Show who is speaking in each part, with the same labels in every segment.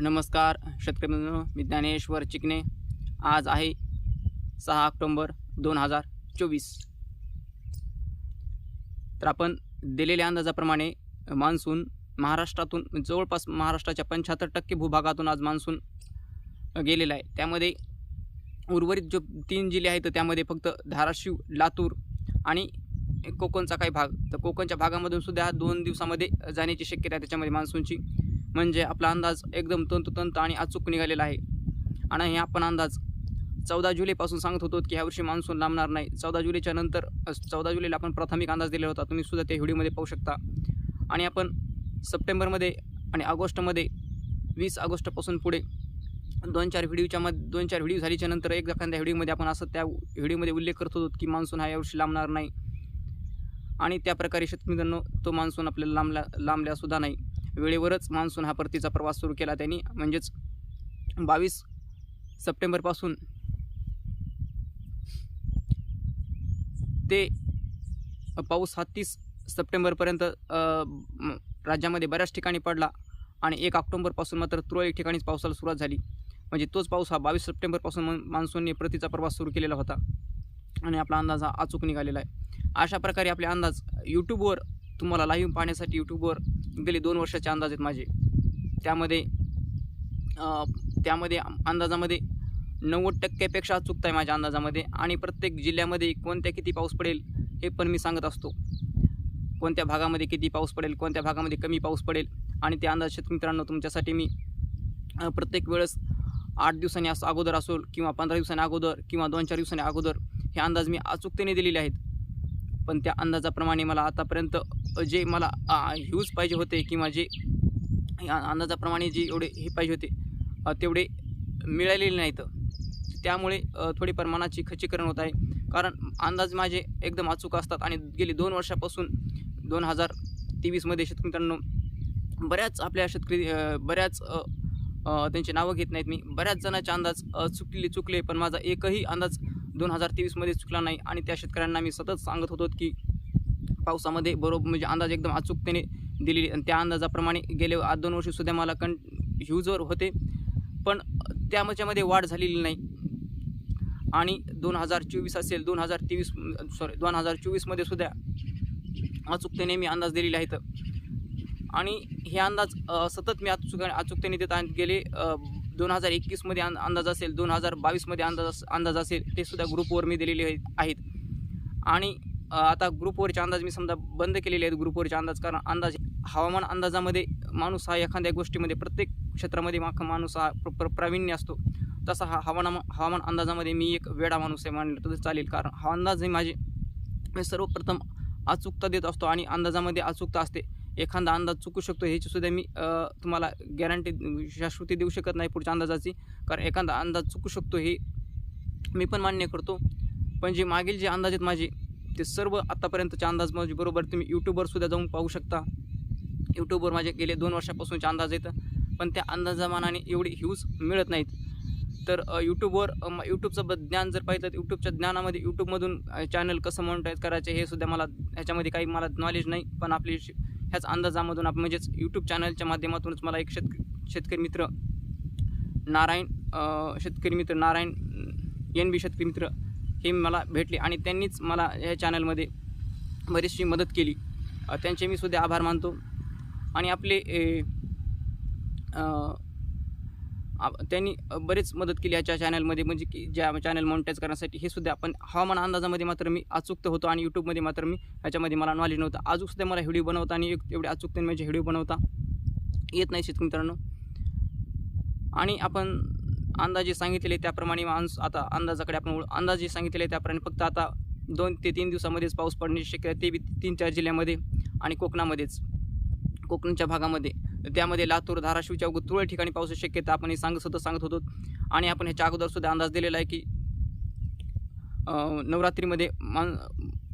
Speaker 1: नमस्कार शेतकरी मी ज्ञानेश्वर चिकणे आज आहे सहा ऑक्टोंबर दोन हजार चोवीस. तर आपण दिलेल्या अंदाजाप्रमाणे मान्सून महाराष्ट्रातून जवळपास महाराष्ट्राच्या पंच्याहत्तर टक्के भूभागातून आज मान्सून गेलेला आहे. त्यामध्ये उर्वरित जो तीन जिल्हे आहेत त्यामध्ये फक्त धाराशिव लातूर आणि कोकणचा काही भाग. तर कोकणच्या भागामधून सुद्धा दोन दिवसामध्ये जाण्याची शक्यता आहे. त्याच्यामध्ये मान्सूनची म्हणजे आपला अंदाज एकदम तंतोतंत आणि अचूक निघालेला आहे. आणि हे आपण अंदाज चौदा जुलैपासून सांगत होतो की ह्यावर्षी मान्सून लांबणार नाही. चौदा जुलैच्या नंतर चौदा जुलैला आपण प्राथमिक अंदाज दिलेला होता. तुम्ही सुद्धा त्या व्हिडिओमध्ये पाहू शकता. आणि आपण सप्टेंबरमध्ये आणि ऑगस्टमध्ये वीस ऑगस्टपासून पुढे दोन चार व्हिडिओच्या मध दोन चार व्हिडिओ झाल्याच्यानंतर एक एखाद्या व्हिडिओमध्ये आपण असं त्या व्हिडिओमध्ये उल्लेख करत होतो की मान्सून हा यावर्षी लांबणार नाही. आणि त्या प्रकारे शेतकरी तो मान्सून आपल्याला लांबला लांबल्यासुद्धा नाही. वेळेवरच मान्सून हा परतीचा प्रवास सुरू केला त्यांनी. म्हणजेच बावीस सप्टेंबरपासून ते पाऊस हा तीस सप्टेंबरपर्यंत राज्यामध्ये बऱ्याच ठिकाणी पडला आणि एक ऑक्टोंबरपासून मात्र तुरळक ठिकाणीच पावसाला सुरुवात झाली. म्हणजे तोच पाऊस हा बावीस सप्टेंबरपासून मान्सूनने प्रतीचा प्रवास सुरू केलेला होता आणि आपला अंदाज हा अचूक निघालेला आहे. अशा प्रकारे आपले अंदाज यूट्यूबवर तुम्हाला लाईव्ह पाहण्यासाठी यूट्यूबवर गेले दोन वर्षाचे अंदाज आहेत माझे. त्यामध्ये त्यामध्ये अंदाजामध्ये नव्वद टक्क्यापेक्षा अचूकता आहे माझ्या अंदाजामध्ये आणि प्रत्येक जिल्ह्यामध्ये कोणत्या किती पाऊस पडेल हे पण मी सांगत असतो. कोणत्या भागामध्ये किती पाऊस पडेल कोणत्या भागामध्ये कमी पाऊस पडेल आणि ते अंदाज शेतकरी मित्रांनो तुमच्यासाठी मी प्रत्येक वेळेस आठ दिवसांनी असं अगोदर असो किंवा पंधरा दिवसांनी अगोदर किंवा दोन चार दिवसांनी अगोदर हे अंदाज मी अचूकतेने दिलेले आहेत. पण त्या अंदाजाप्रमाणे मला आतापर्यंत जे मला ह्यूज पाहिजे होते किंवा जे या अंदाजाप्रमाणे जे एवढे हे पाहिजे होते तेवढे मिळालेले नाहीत. त्यामुळे थोडी प्रमाणाची खचीकरण खच्चीकरण होत आहे. कारण अंदाज माझे एकदम अचूक असतात आणि गेली दोन वर्षापासून दोन हजार तेवीसमध्ये शेतकरी मित्रांनो बऱ्याच आपल्या शेतकरी बऱ्याच त्यांची नावं घेत नाहीत मी. बऱ्याच जणांचे अंदाज चुकले चुकले पण माझा एकही अंदाज दोन हजार तेवीसमध्ये चुकला नाही. आणि त्या शेतकऱ्यांना मी सतत सांगत होतो की पावसामध्ये बरोबर म्हणजे अंदाज एकदम अचूकतेने दिलेली आणि त्या अंदाजाप्रमाणे गेले आठ दोन वर्षसुद्धा मला कं ह्यूजवर होते. पण त्याच्यामध्ये वाढ झालेली नाही. आणि दोन हजार चोवीस असेल दोन हजार तेवीस सॉरी दोन हजार चोवीसमध्ये सुद्धा अचूकतेने मी अंदाज दिलेले आहेत. आणि हे अंदाज सतत मी अचूक अचूकतेने देत गेले दोन हजार एकवीसमध्ये अं अंदाज असेल दोन हजार बावीसमध्ये अंदाज अंदाज असेल ते सुद्धा ग्रुपवर मी दिलेले आहेत- आणि आता ग्रुपवरचे अंदाज मी समजा बंद केलेले आहेत ग्रुपवरचे अंदाज कारण अंदाज हवामान अंदाजामध्ये माणूस हा एखाद्या गोष्टीमध्ये प्रत्येक क्षेत्रामध्ये मा माणूस हा प्र प्र- प्रावीण्य असतो. तसा हा हवामान हवामान अंदाजामध्ये मी एक वेडा माणूस आहे मानलं तर चालेल कारण हा अंदाज हे माझे मी सर्वप्रथम अचूकता देत असतो आणि अंदाजामध्ये अचूकता असते. एखादा अंदाज चुकू शकतो ह्याची सुद्धा मी तुम्हाला गॅरंटी शाश्वती देऊ शकत नाही पुढच्या अंदाजाची कारण एखादा अंदाज चुकू शकतो हे मी पण मान्य करतो. पण जे मागील जे अंदाज आहेत माझे ते सर्व आत्तापर्यंतच्या अंदाज माझे बरोबर तुम्ही यूट्यूबवर सुद्धा जाऊन पाहू शकता. यूट्यूबवर माझे गेले दोन वर्षापासूनचे अंदाज आहेत पण त्या अंदाजामानाने एवढे ह्यूज मिळत नाहीत. तर यूट्यूबवर यूट्यूबचं ब ज्ञान जर पाहिलं तर यूट्यूबच्या ज्ञानामध्ये यूट्यूबमधून चॅनल कसं मॉनिटाईज करायचे हे सुद्धा मला ह्याच्यामध्ये काही मला नॉलेज नाही पण आपली श- ह्याच अंदाजामधून आप म्हणजेच यूट्यूब चॅनलच्या माध्यमातूनच मला एक शेतक शेतकरी मित्र नारायण शेतकरी मित्र नारायण एन बी शेतकरी मित्र टीम मला भेटले आणि त्यांनीच मला या चॅनलमध्ये बरीचशी मदत केली. त्यांचे मी सुद्धा आभार मानतो. आणि आपले त्यांनी बरेच बरीच मदत केली याच्या चॅनलमध्ये म्हणजे की ज्या चॅनल मॉनिटाईज करण्यासाठी हे सुद्धा आपण हवामान अंदाजामध्ये मात्र मी अचूकत होतो आणि यूट्यूबमध्ये मात्र मी ह्याच्यामध्ये मला नॉलेज नव्हतं. अजूनसुद्धा मला व्हिडिओ बनवता आणि एवढे अचूकतेने म्हणजे माझे व्हिडिओ बनवता येत नाही शेतकरी मित्रांनो. आणि आपण अंदाजे सांगितलेले त्याप्रमाणे माणूस आता अंदाजाकडे आपण अंदाजे सांगितलेले त्याप्रमाणे फक्त आता दोन ते तीन दिवसामध्येच पाऊस पडण्याची शक्यता आहे, ते बी तीन चार जिल्ह्यामध्ये आणि कोकणामध्येच. कोकणच्या भागामध्ये. त्यामध्ये लातूर धाराशिवच्या अगोदर तुरळक ठिकाणी पावसाची शक्यता आपण हे सांगत होतो सांगत होतो. आणि आपण ह्याच्या अगोदरसुद्धा अंदाज दिलेला आहे की नवरात्रीमध्ये मान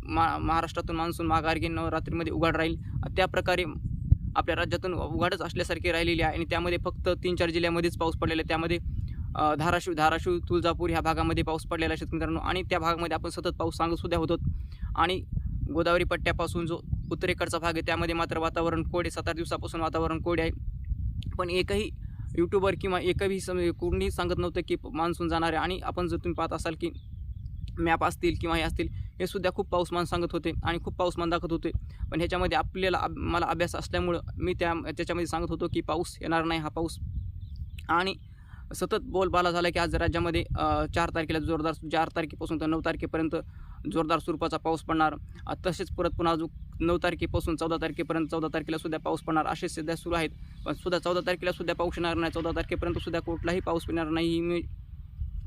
Speaker 1: मा महाराष्ट्रातून मान्सून माघारगी नवरात्रीमध्ये उघाड राहील. त्या प्रकारे आपल्या राज्यातून उघाडच असल्यासारखी राहिलेली आहे आणि त्यामध्ये फक्त तीन चार जिल्ह्यामध्येच पाऊस पडलेला आहे. त्यामध्ये धाराशिव धाराशिव तुळजापूर ह्या भागामध्ये पाऊस पडलेला शेतकरी मित्रांनो आणि त्या भागामध्ये आपण सतत पाऊस सांगतसुद्धा होतो आणि गोदावरी पट्ट्यापासून जो उत्तरेकडचा भाग आहे त्यामध्ये मात्र वातावरण कोडे सात आठ दिवसापासून वातावरण कोडे आहे. पण एकही यूट्यूबर किंवा एकही सम कोणीही सांगत नव्हतं की मान्सून जाणार आहे. आणि आपण जर तुम्ही पाहत असाल की मॅप असतील किंवा हे असतील हे सुद्धा खूप पाऊसमान सांगत होते आणि खूप पाऊसमान दाखवत होते. पण ह्याच्यामध्ये आपल्याला अब- मला अभ्यास असल्यामुळं मी त्या त्याच्यामध्ये सांगत होतो की पाऊस येणार नाही हा पाऊस. आणि सतत बोलबाला झाला की आज राज्यामध्ये चार तारखेला जोरदार चार तारखेपासून तर नऊ तारखेपर्यंत जोरदार स्वरूपाचा पाऊस पडणार. तसेच परत पुन्हा अजून नऊ तारखेपासून चौदा तारखेपर्यंत चौदा तारखेला सुद्धा पाऊस पडणार असे सध्या सुरू आहेत. पण सुद्धा चौदा तारखेला सुद्धा पाऊस येणार नाही चौदा तारखेपर्यंत सुद्धा कुठलाही पाऊस येणार नाही ही मी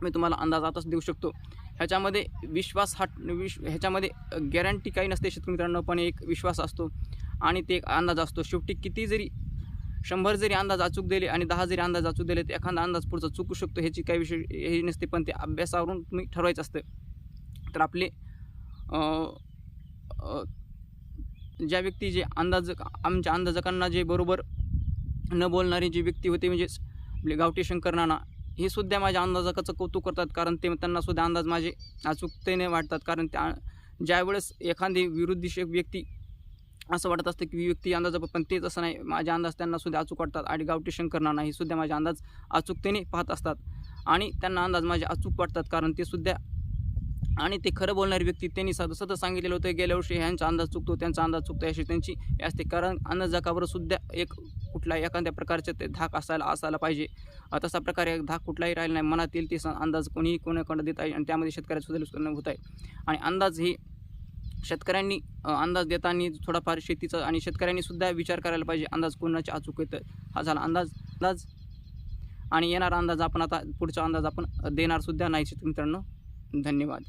Speaker 1: मी तुम्हाला अंदाज आताच देऊ शकतो. ह्याच्यामध्ये विश्वास हा विश ह्याच्यामध्ये गॅरंटी काही नसते शेतकरी मित्रांनो पण एक विश्वास असतो आणि ते एक अंदाज असतो. शेवटी किती जरी शंभर जरी अंदाज अचूक दिले आणि दहा जरी अंदाज अचूक दिले तर एखादा अंदाज पुढचा चुकू शकतो ह्याची काही विषय हे नसते पण ते अभ्यासावरून तुम्ही ठरवायचं असतं. तर आपले ज्या व्यक्ती जे अंदाज आमच्या अंदाजकांना जे बरोबर न बोलणारी जी व्यक्ती होते म्हणजेच आपले गावठी शंकर नाना हे सुद्धा माझ्या अंदाजकाचं कौतुक करतात कारण ते त्यांना सुद्धा अंदाज माझे अचूकतेने वाटतात कारण त्या ज्यावेळेस एखादी विरुद्ध व्यक्ती असं वाटत असतं की व्यक्ती अंदाज पण तेच असं नाही. माझे अंदाज त्यांना सुद्धा अचूक वाटतात आणि गावठी शंकर नाही हे सुद्धा माझे अंदाज अचूकतेने पाहत असतात. आणि त्यांना अंदाज माझे अचूक वाटतात कारण ते सुद्धा आणि ते खरं बोलणारी व्यक्ती त्यांनी सद सतत सांगितलेलं होतं गेल्या वर्षी ह्यांचा अंदाज चुकतो त्यांचा अंदाज चुकतो अशी त्यांची हे असते. कारण अंदाजाकावर सुद्धा एक कुठला एखाद्या प्रकारचे ते धाक असायला असायला पाहिजे. तसा प्रकारे एक धाक कुठलाही राहिला नाही. मनात येईल ते स- अंदाज कोणीही कोणाकडे देत आहे आणि त्यामध्ये शेतकऱ्याचं सुद्धा नुकसान होत आहे. आणि अंदाज ही शेतकऱ्यांनी अंदाज देताना थोडाफार शेतीचा आणि शेतकऱ्यांनी सुद्धा विचार करायला पाहिजे. अंदाज कोणाच्या अचूक येतं हा झाला अंदाज. अंदाज आणि येणारा अंदाज आपण आता पुढचा अंदाज आपण देणारसुद्धा नाही मित्रांनो. धन्यवाद.